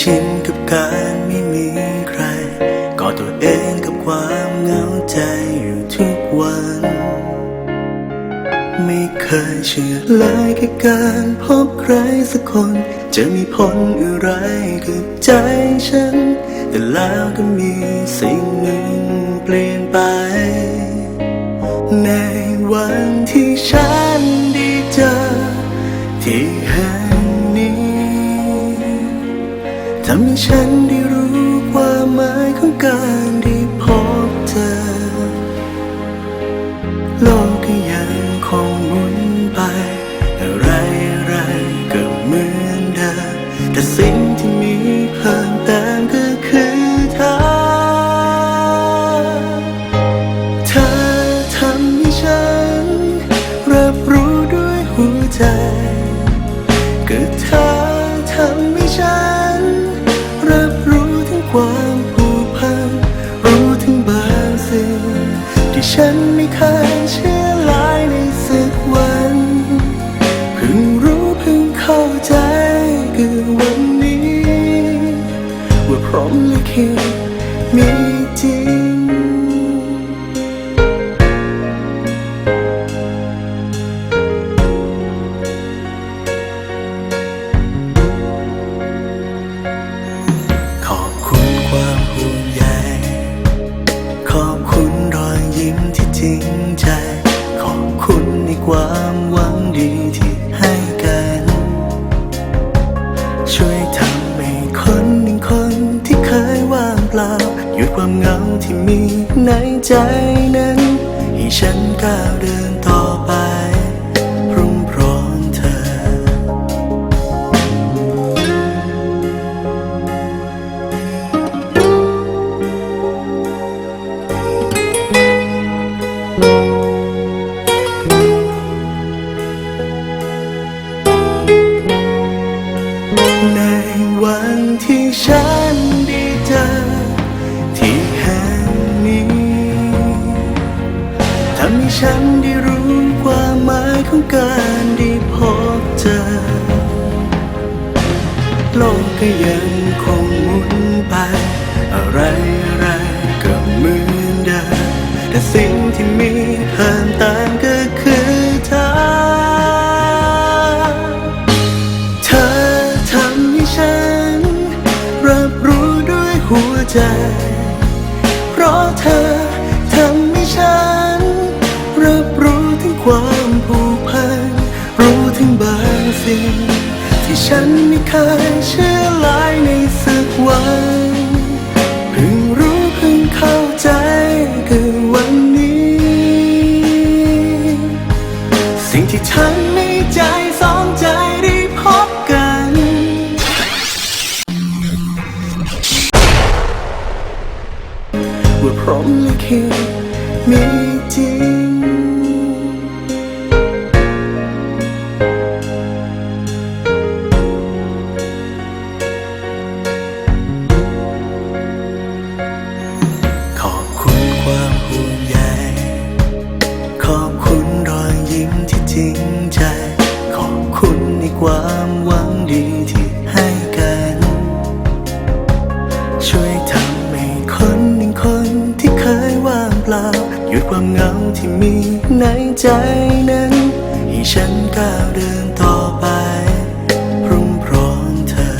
ชินกับการไม่มีใครกอดตัวเองกับความเหงาใจอยู่ทุกวัน ไม่เคยเชื่อเลยแค่การพบใครสักคน จะมีผลอะไรกับใจฉัน แต่แล้วก็มีสิ่งหนึ่งเปลี่ยนไป ในวันที่ฉันได้เจอที่ ให้ฉันได้รู้ความหมายของการได้พบเธอ โลกก็ยังคงหมุนไป อะไรอะไรก็เหมือนเดิมแต่สิ่ง ฉัน ใโลกก็ยังคงหมุนไป อะไรอะไร เคยเชื่อหลายในสักวันเพิ่งรู้เพิ่งเข้าใจคือวันนี้ สิ่งที่ฉัน ในใจนั้น ให้ฉันก้าวเดินต่อไปพรุ่งพร้อมเธอ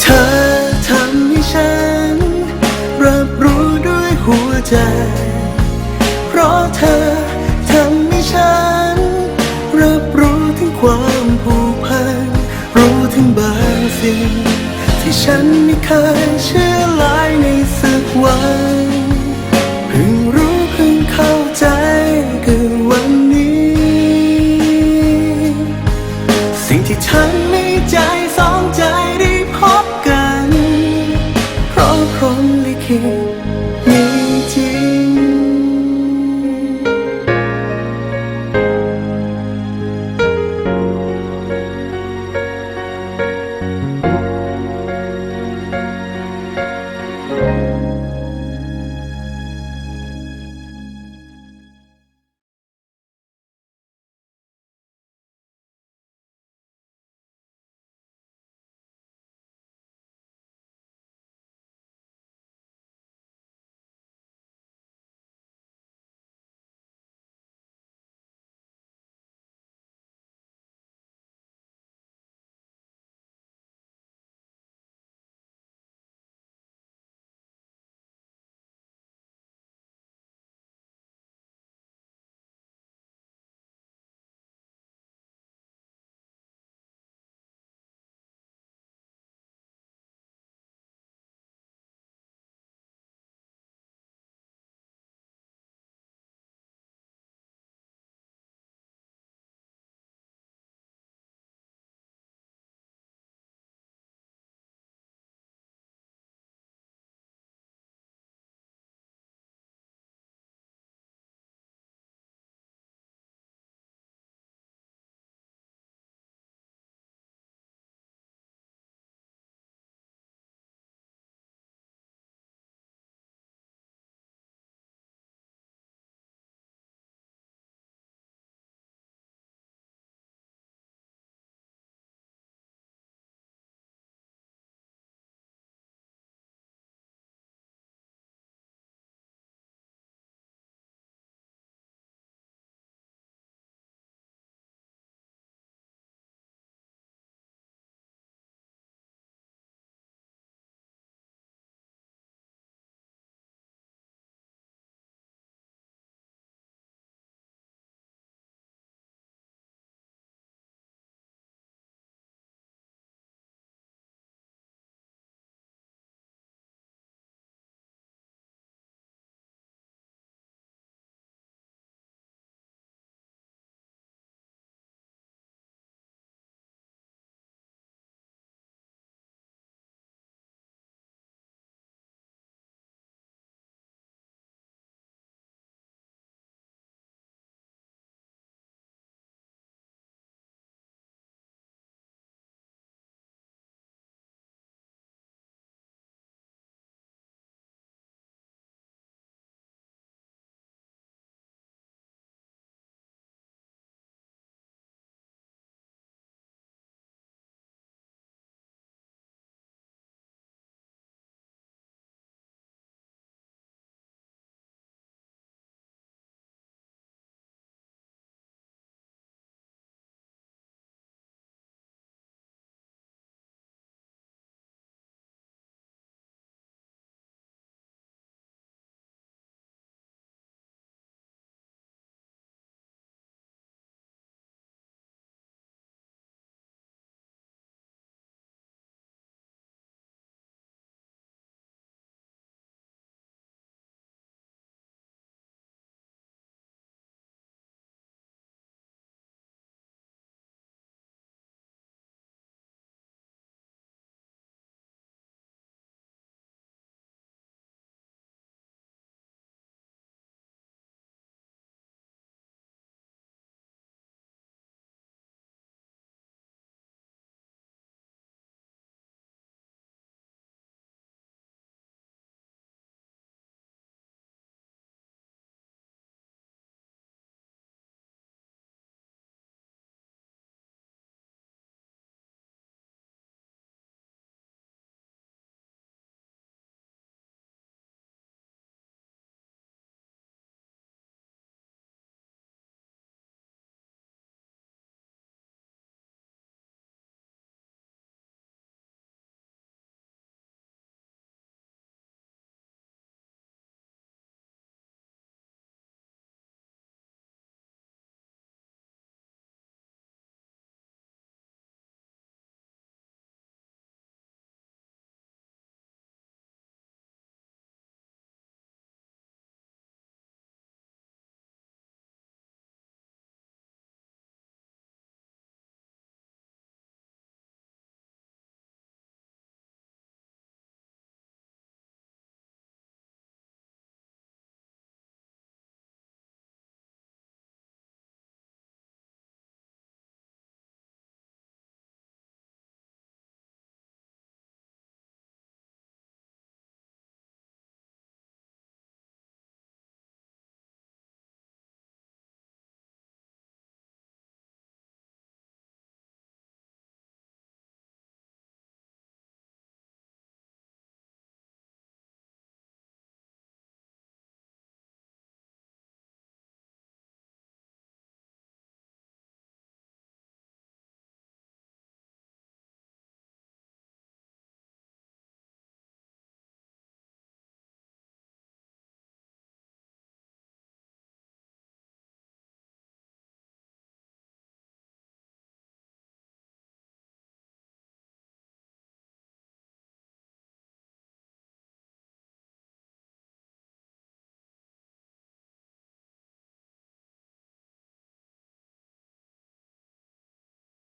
เธอทำให้ฉัน รับรู้ด้วยหัวใจ ราะเธอทำให้ฉัน รับรู้ถึงความผูกพัน รู้ถึงบางสิ่ง ที่ฉันไม่เคยเชื่อ